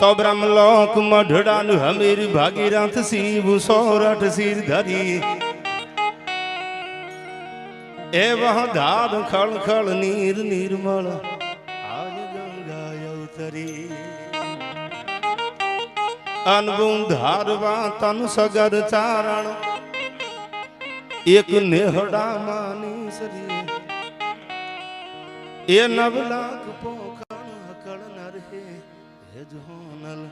તો બ્રહ્મલોક મઢડાન હમીર ભાગીરથ શિવ સોરઠ શિર ધરી એ વહ ધાર ખળ ખળ નીર નિર્મળ આજ ગંગા અવતરી. અનબું ધારવા તન સગર ચારણ. એક નેહડા માની સરી એ નવ હે જોનલ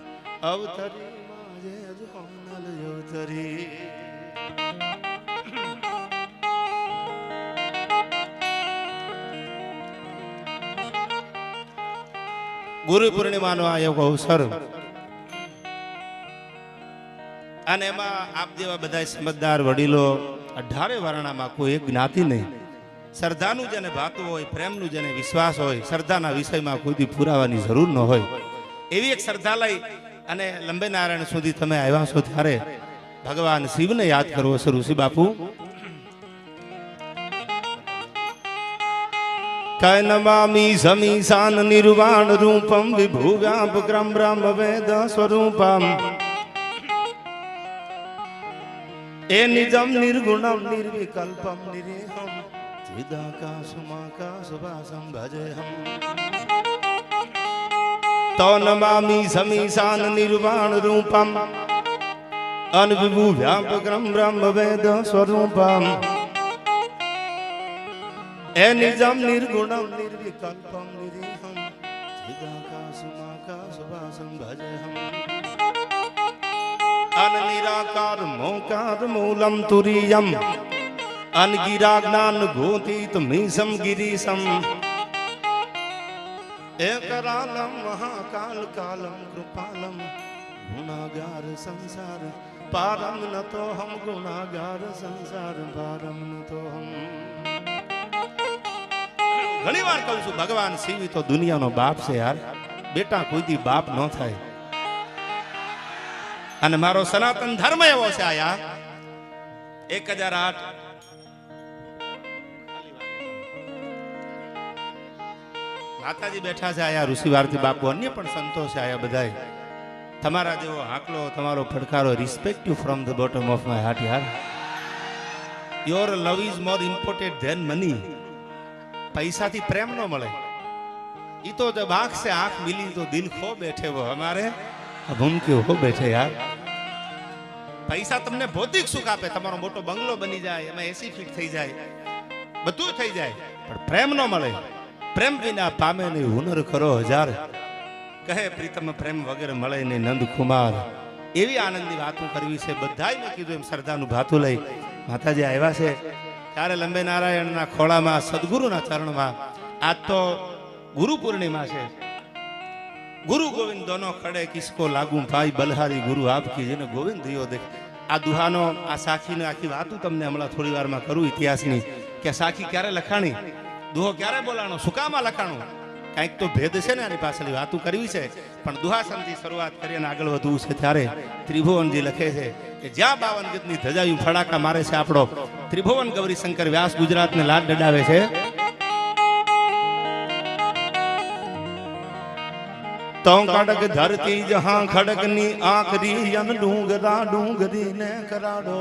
અવતરી માજે જોનલ અવતરી ગુરુ પૂર્ણિમાનો આ એવો અવસર અને એમાં આપ જેવા બધા સમજદાર વડીલો, અઢારે વર્ણામાં કોઈ એક જ્ઞાતિ નહીં. શ્રદ્ધાનું જેને ભાતું હોય, પ્રેમનું જેને વિશ્વાસ હોય, શ્રદ્ધાના વિષયમાં કોઈથી પુરાવાની જરૂર ન હોય. એવી એક શ્રદ્ધા લઈ અને લંબે નારાયણ સુધી તમે આવ્યા છો ત્યારે ભગવાન શિવને યાદ કરવો છે ઋષિ બાપુ. કય નમામી સમીશાન નિર્વાણ રૂપમ વિભુ વ્યાપક્રમ બ્રહ્મ વેદ સ્વરૂપમ. એ નિજમ નિર્ગુણમ નિર્વિકલ્પમ નિરેહમ. ચિદાકાશમાકાશવાસમ ભજેહમ. તો નમામી સમીશાન નિર્વાણ રૂપમ અનવિભુ વ્યાપક્રમ બ્રહ્મ વેદ સ્વરૂપમ એ નિજમ નિર્ગુણમ નિર્વિકલ્પમ નિરીહમ ચિદાકાશમાકાશવાસમ ભજહમ અનનિરાકાર મોકાર મૂલમ તુરિયમ અન ગિરા જ્ઞાન ગિરીશમ એકરાલમ મહાકાલ કાલમ કૃપાલમ ગુણાગાર સંસાર પારમ ન તો હમ ગુણાગાર સંસાર પારમ ન તો હમ ઘણી વાર કહું છું, ભગવાન શિવ તો દુનિયાનો બાપ છે યાર. બેટા કોઈથી બાપ ન થાય. અને મારો સનાતન ધર્મ એવો છે આ યાર. એક હજાર આઠ માતાજી બેઠા છે આયા, ઋષિવારથી બાપુ, અન્ય પણ સંતો છે આયા બધાય. તમારા જેવો હાકલો, તમારો ફડકારો respect you from the bottom of my heart યાર. Your love is more important than money પૈસાથી પ્રેમ ન મળે. એ તો જબ આંખ સે આંખ મિલી, તો દિલ ખો બેઠે વો હમારે અબ હમ હો બેઠે, યાર. પૈસા તમને ભૌતિક સુખ આપે, તમારો મોટો બંગલો બની જાય, એમાં એસી ફીટ થઈ જાય. બધું થઈ જાય, પણ પ્રેમ ન મળે. પ્રેમ વિના પામે નહીં હુનર કરો હજાર. કહે પ્રીતમ, પ્રેમ વગેરે મળે નહીં નંદ કુમાર એવી આનંદની વાતો કરવી છે. બધાએ કીધું, એમ શ્રદ્ધાનું ભાતું લઈ. માતાજી આવ્યા છે. ત્યારે લંબે નારાયણના ખોળામાં, સદગુરુના ચરણમાં આજ તો ગુરુ પૂર્ણિમા છે. ગુરુ ગોવિંદ દોનો ખડે કિસકો લાગુ ભાઈ બલહારી ગુરુ આપ કી જેને ગોવિંદ દિયો દેખ. આ દુહાનો, આ સાખીની આખી વાતું તમને હમણાં થોડી વારમાં કરું ઇતિહાસની. કે સાખી ક્યારે લખાણી? દુહો ક્યારે બોલાણો? સુકામાં લખાણું? કંઈક તો ભેદ છે ને આની પાછળ વાતું કરવી છે. પણ દુહાસનથી શરૂઆત કરીને આગળ વધવું છે ત્યારે ત્રિભુવનજી લખે છે કે જ્યાં બાવન ગીતની ધજાયું ફડાકા મારે છે આપણો. ત્રિભુવન ગૌરી શંકર વ્યાસ ગુજરાતને લાડ ડડાવે છે. તો કડક ધરતી જહાં ખડકની આખરી અન ડુંગરા ડુંગરી ને કરાડો.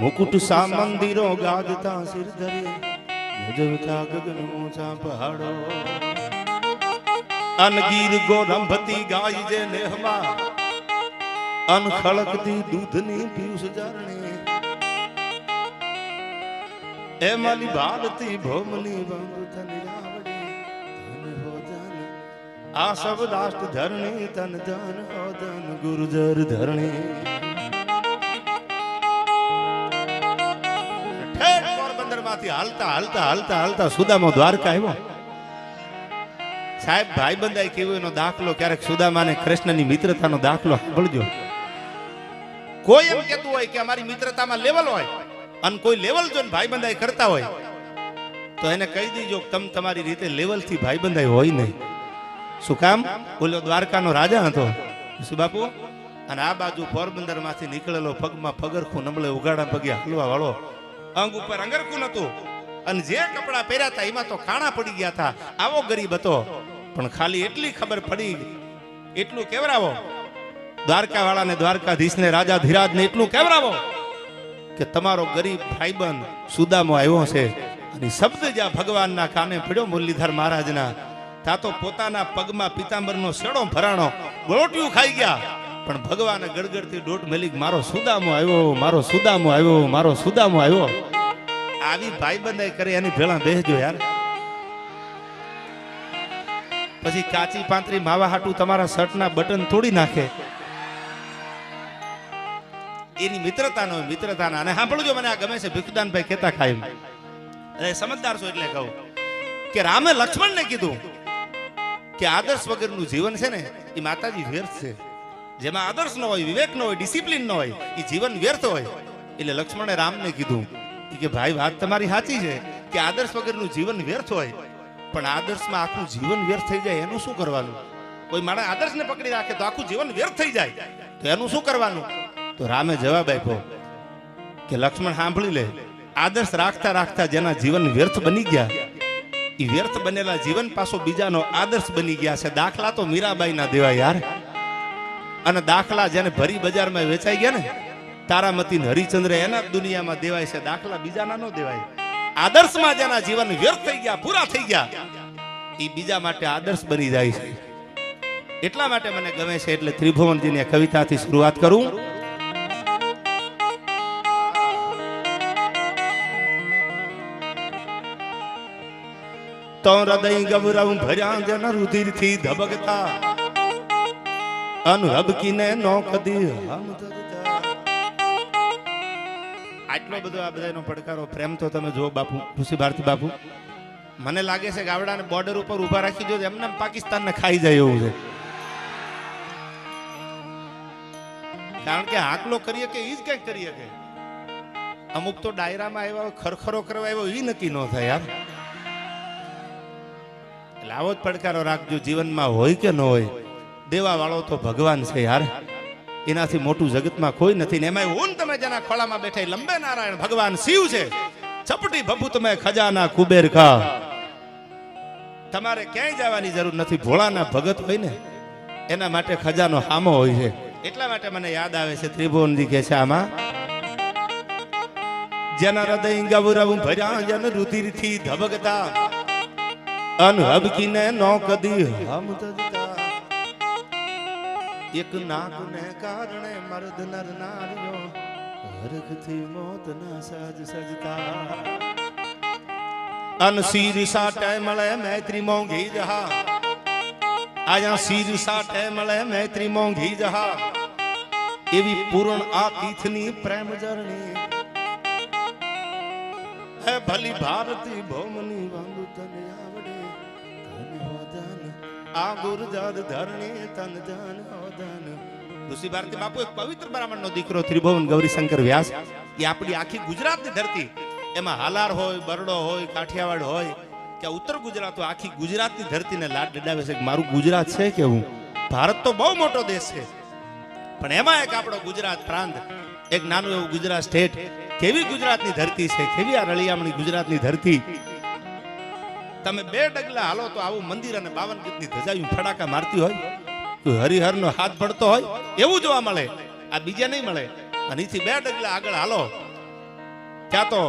મુકુટ સા મંદિરો ગાજતા સિર ધરી ગજવતા ગગન મોજા પહાડો અનગીર ગોરંભતી ગાય જે નેહમાં અન ખળકતી દૂધની પિયુષ જરણી એ માલી ભારતી ભોમની બંધુ થની રાવડી ધન હો ધન આ સબ રાષ્ટ્ર ધરણી તન ધન હો ધન ગુરુજર ધરણી પોરબંદરમાંથી હાલતા હાલતા હાલતા હાલતા સુદામો દ્વારકા આવ્યો. સાહેબ ભાઈ બંધાઈ કેવું એનો દાખલો ક્યારેક સુદામાને કૃષ્ણની મિત્રતાનો દાખલો સાંભળજો. કોઈ એમ કેતું હોય કે અમારી મિત્રતામાં લેવલ હોય અને કોઈ લેવલ જો ભાઈ બંધાઈ કરતા હોય, તો એને કહી દીજો તમ તમે તમારી રીતે લેવલથી ભાઈ બંધાઈ હોય નહીં. શું કામ? ઓલો દ્વારકાનો રાજા હતો. શું બાપુ? અને આ બાજુ પોરબંદરમાંથી નીકળેલો પગમાં પગરખું નમળે ઉગાડા પગે હલવા વાળો અંગ ઉપર અંગરખું નતું અને જે કપડા પહેર્યા હતા એમાં તો કાણા પડી ગયા હતા આવો ગરીબ હતો. પણ ખાલી એટલી ખબર પડી. એટલું કેવરાવો. દ્વારકા વાળાને દ્વારકાધીશને રાજા ધીરાજને એટલું કેવરાવો કે તમારો ગરીબ ભાઈબંધ સુદામો આવ્યો છે અને શબ્દ જ્યાં ભગવાનના કાને પડ્યો મુરલીધર મહારાજના. ત્યાં તો પોતાના પગમાં પિતાંબરનો શેડો ભરાણો. ગોળોટિયું ખાઈ ગયા. પણ ભગવાન ગડગડતી દોઢ મલિક, મારો સુદામો આવ્યો, મારો સુદામો આવ્યો, મારો સુદામો આવ્યો. આવી ભાઈબંધ કરી, એની ભેળા બેસજો યાર. પછી કાચી પાંતરી માવા હાટું તમારા શર્ટના બટન તોડી નાખે. એની મિત્રતા નો મિત્રતાના. અને સાંભળજો મને આ ગમે છે, ભીખુદાનભાઈ કહેતા ખાય અરે સમજદાર છો એટલે કહું કે રામે લક્ષ્મણને કીધું કે આદર્શ વગરનું જીવન છે ને, એ માતાજી વ્યર્થ છે. જેમાં આદર્શ ન હોય વિવેક ન હોય ડિસિપ્લિન ન હોય એ જીવન વ્યર્થ હોય. એટલે લક્ષ્મણે રામને કીધું કે, ભાઈ, વાત તમારી સાચી છે કે આદર્શ વગરનું જીવન વ્યર્થ હોય. પણ આદર્શમાં આખું જીવન વ્યર્થ થઈ જાય, એનું શું કરવાનું? કોઈ માણસ આદર્શને પકડી રાખે તો આખું જીવન વ્યર્થ થઈ જાય. તો એનું શું કરવાનું? તો રામે જવાબ આપ્યો કે, લક્ષ્મણ, સાંભળી લે. આદર્શ રાખતા રાખતા જેના જીવન વ્યર્થ બની ગયા એ વ્યર્થ બનેલા જીવન પાછો બીજાનો આદર્શ બની ગયા છે. દાખલા તો મીરાબાઈ ના દેવાય યાર. અને દાખલા જેને ભરી બજારમાં વેચાઈ ગયા ને તારામતી હરિચંદ્ર એના દુનિયામાં દેવાય છે. દાખલા બીજાના ન દેવાય. આદર્શમાં જેના જીવન વ્યર્થ થઈ ગયા, પૂરા થઈ ગયા. એ બીજા માટે આદર્શ બની જાય છે. એટલા માટે મને ગમે છે એટલે ત્રિભુવનજીની કવિતાથી શરૂઆત કરું. તો હૃદય ગૌરવ ભર્યા જન રુધિરથી ધબકતા અનહબકીને નો કદી હમ આટલો બધો આ બધાનો પડકારો, પ્રેમ તો તમે જો બાપુ ખુશી ભારતી બાપુ. મને લાગે છે ગાવડાને બોર્ડર ઉપર ઊભા રાખી દો એમને એમ પાકિસ્તાનને ખાઈ જાય એવું છે. કારણ કે હાકલો કરીએ કે ઈ જ કંઈક કરીએ કે અમુક તો ડાયરામાં આવ્યા ખરખરો કરવા આવ્યો એ નક્કી ન થાય યાર. એટલે આવો જ પડકારો રાખજો, જીવનમાં હોય કે ન હોય. દેવા વાળો તો ભગવાન છે યાર. એનાથી મોટું જગતમાં કોઈ નથી ને એમાં હું તમે જેના ખોળામાં બેઠા લંબે નારાયણ ભગવાન શિવ છે. ચપટી ભભુ તમે ખજાના કુબેર ખા. તમારે ક્યાંય જવાની જરૂર નથી. ભોળાના ભગત હોય ને, એના માટે ખજાનો હામો હોય છે. એટલા માટે મને યાદ આવે છે, ત્રિભુવનજી કે છે આમાં, જેના હૃદય ગૌરવ ભર્યા જન રુધિરથી ધબકતા અનહબકીને નો કદી હમ તજતા એક નાકને કારણે મર્દ નર નારીઓ હરખથી મોતના સજ સજતા. અન શીર સાટે મળે મૈત્રી મોંઘી જહા. આયા શીર સાટે મળે મૈત્રી મોંઘી જહા. એવી પૂર્ણ આ તીથની પ્રેમ જરણી. હે ભલી ભારતી ભૌમની વાંગુ તને આવડે. ધન હોદન આ ગુરજાદ ધરણી તન ધન હોદન ઋષિ ભારતી બાપુ, એક પવિત્ર બ્રાહ્મણનો દીકરો, ત્રિભુવન ગૌરીશંકર વ્યાસ, એ આપણી આખી ગુજરાતની ધરતી. એમાં હાલાર હોય, બરડો હોય, કાઠિયાવાડ હોય કે ઉત્તર ગુજરાત હોય આખી ગુજરાતની ધરતીને લાડ ડડાવે છે. કે મારું ગુજરાત છે કેવું ભારત તો બહુ મોટો દેશ છે. પણ એમાં એક આપણો ગુજરાત પ્રાંત, એક નાનું એવું ગુજરાત સ્ટેટ. કેવી ગુજરાતની ધરતી છે? કેવી આ રળિયામણી ગુજરાતની ધરતી? તમે બે ડગલા હાલો તો આવું મંદિર અને બાવન ગીતની ધજાયું ફડાકા મારતી હોય, કોઈ હરિહરનો હાથ પડતો હોય, એવું જોવા મળે. આ બીજે નહીં મળે. અને એથી બે ડગલા આગળ હાલો. ક્યાં તો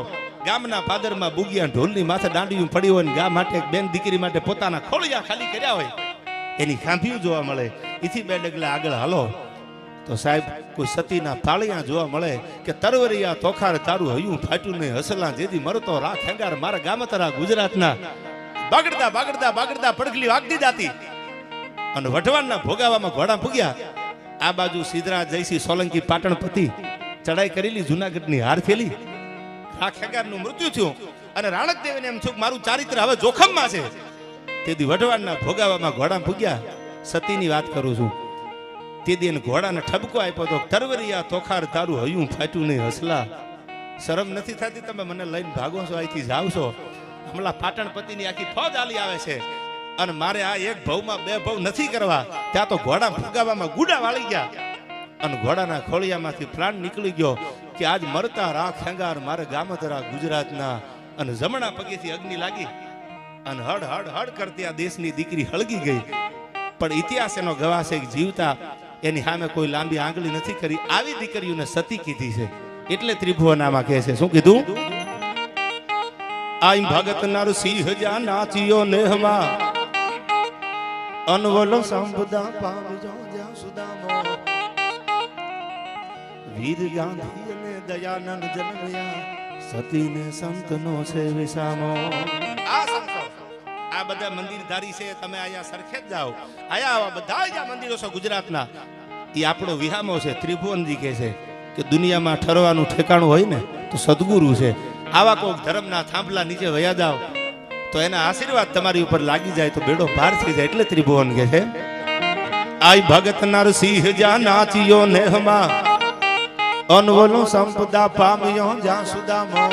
ગામના પાદરમાં બુગિયા ઢોલની માથે દાંડિયું પડી હોય ગા માટે બેન દીકરી માટે પોતાના ખોળિયા ખાલી કર્યા હોય. એની ખાંભીયું જોવા મળે. એથી બે ડગલા આગળ હાલો. તો સાહેબ, કોઈ સતીના પાળિયા જોવા મળે કે તરવરિયા, તોખાર, તારું હયું ફાટ્યું નહીં, હસલા જેથી મરતો રાખ હેંગાર મારા ગામતરા ગુજરાતના બાગડતા બાગડતા બાગડતા પડખલી વાગતી જાતી. અને વઢવાણના ભોગાવામાં ઘોડા ભૂગ્યા આ બાજુ સિદ્ધરા જયસિંહ સોલંકી પાટણ પતિ ચડાઈ કરેલી, જુનાગઢની હાર થયેલી રાખ હેંગારનું મૃત્યુ થયું. અને રાણકદેવને એમ થયું મારું ચારિત્ર હવે જોખમમાં છે. તેથી વઢવાણના ભોગાવામાં ઘોડા ભૂગ્યા સતીની વાત કરું છું. તે દિન ઘોડાને ઠબકો આપ્યો તો તરવરિયા તોખાર તારું હયું ફાટ્યું નહીં હસલા. શરમ નથી થતી? તમે મને લઈને ભાગો છો, અહીંથી જાવ છો? હમણાં પાટણપતિની આખી ફોજ આલી આવે છે. અને મારે આ એક ભવમાં બે ભવ નથી કરવા. ત્યાં તો ઘોડા ફુગાવામાં ગુડા વાળી ગયા. અને ઘોડાના ખોળિયામાંથી પ્રાણ નીકળી ગયો કે આજ મરતા રાખ હેંગાર મારે ગામધરા ગુજરાતના. અને જમણા પગેથી અગ્નિ લાગી. અને હડ હડ હડ કરતી આ દેશની દીકરી હળગી ગઈ. પણ ઇતિહાસ એનો ગવાહ છે જીવતા એની સામે કોઈ લાંબી આંગળી નથી કરી. આવી દીકરીઓને સતી કીધી છે. એટલે ત્રિભુવનામાં કહે છે. શું કીધું? આઈ ભગત નર સિંહ જા નાચિયો નેહમાં અનવલો સંપદા પામજો જ્યાં સુદામો. વીર ગાંધી અને દયાનંદ જન્મ્યા સતીને સંતનો છે વિસામો. આ સંતો, આ બધા મંદિરધારી છે, તમે અહીંયા જ જાઓ. આયા આવા બધા જ મંદિરો છે ગુજરાતના. એ આપણો વિહામો છે, ત્રિભુવનજી કહે છે કે દુનિયામાં ઠરવાનું ઠેકાણું હોય ને, તો સદગુરુ છે. આવા કોઈક ધર્મના થાંભલા નીચે વયા જાઓ, તો એના આશીર્વાદ તમારી ઉપર લાગી જાય, તો બેડો ભાર થઈ જાય, એટલે ત્રિભુવન કે છે. આઈ ભગત નરસિંહ જા નાચિયો નેહમાં, અનવલો સંપદા પામ્યો જ્યાં સુદામો.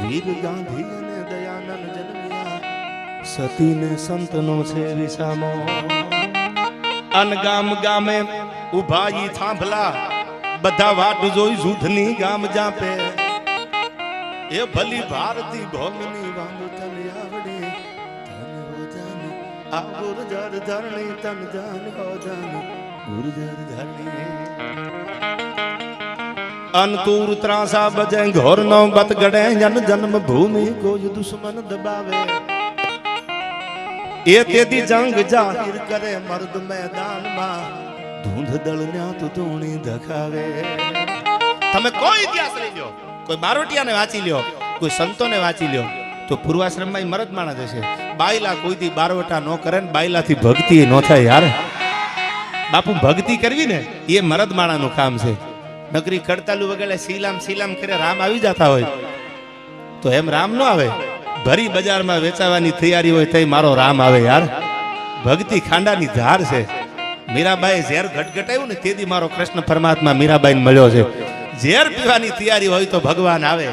વીર ગાંધી અને દયાનંદ જન્મ્યા, સતીને સંતનો છે વિસામો. અન ગામ ગામે ઊભા ઈ થાંભલા, બધા વાટ જોઈ જૂથની ગામ જાપે. એ ભલી ભારતી ભોગની વાંગ તને આવડે તન હો જાને, આ ગુરજર ધરણી, તન જાન હો જાને, ગુરજર ધરણી. અંતુર ત્રાસા બજે ઘોર નો બત ગડે જન જન્મ ભૂમિ કોઈ દુશ્મન દબાવે. એ તેથી જંગ જાહેર કરે મર્દ મેદાનમાં, ધૂંધ દળ તું ધૂણી ધખાવે. તમે કોઈ ઇતિહાસ લઈ લ્યો. કોઈ બારોટિયાને વાંચી લ્યો, કોઈ સંતોને વાંચી લ્યો, તો પૂર્વાશ્રમમાં મરદ માણસ હશે. બાયલા કોઈથી બારવટા ન કરે ને બાયલાથી ભક્તિ ન થાય યાર. બાપુ ભક્તિ કરવી ને, એ મરદ માણાનું કામ છે. નકરી કડતાલુ વગેરે સીલામ સીલામ કરે, રામ આવી જતા હોય. તો એમ રામ ન આવે. ભરી બજારમાં વેચાવાની તૈયારી હોય તઈ મારો રામ આવે યાર. ભક્તિ ખાંડાની ધાર છે. મીરાબાઈ ઝેર ઘટઘટાયું ને તેથી મારો કૃષ્ણ પરમાત્મા મીરાબાઈને મળ્યો છે. ઝેર પીવાની તૈયારી હોય તો ભગવાન આવે.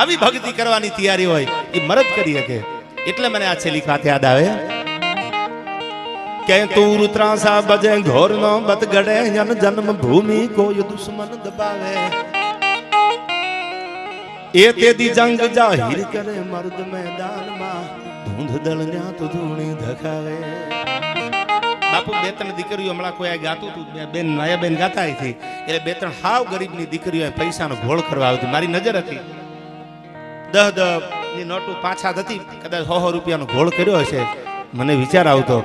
આવી ભક્તિ કરવાની તૈયારી હોય, એ મરદ કરી શકે એટલે મને આ છેલ્લી વાત યાદ આવે. કે તું ત્રાસા બજે ઘોર નો બત ગડે, જન જન્મ ભૂમિ કોઈ દુશ્મન દબાવે. એ તેથી જંગ જાહિર કરે મર્દ મેદાનમાં ધૂંધ દળ ન્યાત ધૂણી ધખાવે. બાપુ, બે ત્રણ દીકરીઓ હમણાં કોઈ ગાતું હતું બેન માયા બેન ગાતા હતી એટલે બે ત્રણ હાવ ગરીબની દીકરીઓ પૈસાનો ઘોળ કરવા આવતી મારી નજર હતી. દહ દહની નોટો પાછા હતી. કદાચ સો સો રૂપિયાનો ઘોળ કર્યો હશે. મને વિચાર આવતો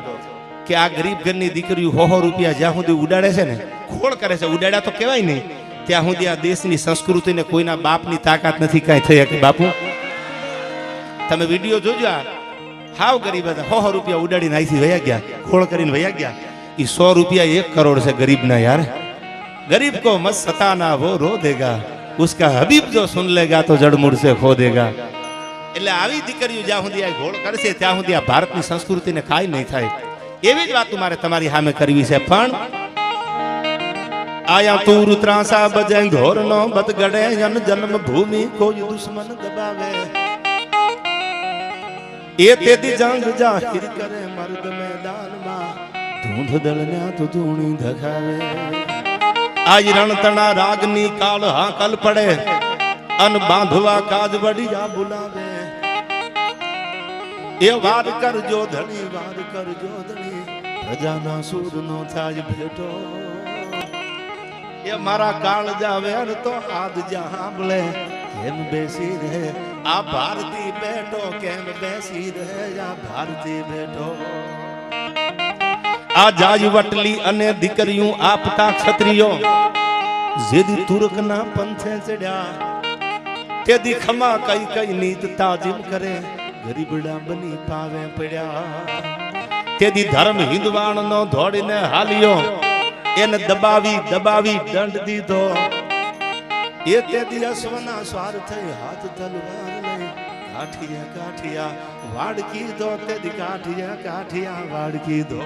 કે આ ગરીબ ઘરની દીકરીઓ સો સો રૂપિયા જ્યાં સુધી ઉડાડે છે ને ખોળ કરે છે. ઉડાડ્યા તો કહેવાય નહીં. ત્યાં સુધી આ દેશની સંસ્કૃતિને કોઈના બાપની તાકાત નથી કાંઈ થઈ કે બાપુ, તમે વીડિયો જોજો આ. હાવ ગરીબ હતા સો સો રૂપિયા ઉડાડીને અહીંથી વયા ગયા ખોળ કરીને વયા ગયા એ સો રૂપિયા એક કરોડ છે ગરીબના યાર गरीब को मत सताना वो रो देगा उसका हबीब जो सुन लेगा तो जड़मुड़ से खो देगा એટલે આવી દીકરીઓ જ્યાં સુધી આ ઘોળ કરશે ત્યાં સુધી આ ભારતની સંસ્કૃતિને કાંઈ નહીં થાય એવી જ વાત મારે તમારી સામે કરવી છે પણ આયા તું ત્રાસા બજે ઘોર નો બત ગડે જન જન્મ ભૂમિ કોઈ દુશ્મન દબાવે એ તેથી જંગ જાહેર કરે મર્દ મેદાનમાં. ધૂંધ દળના તો ધૂણી ધખાવે. આજ રણતણા રાગની કાળ હાકલ પડે અન બાંધવા કાજ વડિયા બોલાવે. એ વાર કરજો ધણી, વાર કરજો ધણી. પ્રજાના સૂર નો થાય ભેટો. એ મારા કાળ જાવે તો આદ જા સાંભળે કેમ બેસી રહે આ ભારતી બેઠો કેમ બેસી રહે આ ભારતી બેઠો. આ જાજ વટલી અને દીકરીઓ આપતા ક્ષત્રિયો, જેદી તુર્કના પંથે ચડ્યા, તેદી ખમા કઈ કઈ નીત તાજીમ કરે, ગરીબડા બની પાવે પડ્યા. તેદી ધર્મ હિંદવાણ નો ધોડીને હાલ્યો, એને દબાવી દબાવી દંડ દીધો. એ તેદી અશ્વના સ્વાર થઈ હાથ તલવાર કાઠિયા કાઠિયા વાડકી દો તે કાઠિયા કાઠિયા વાડકી દો.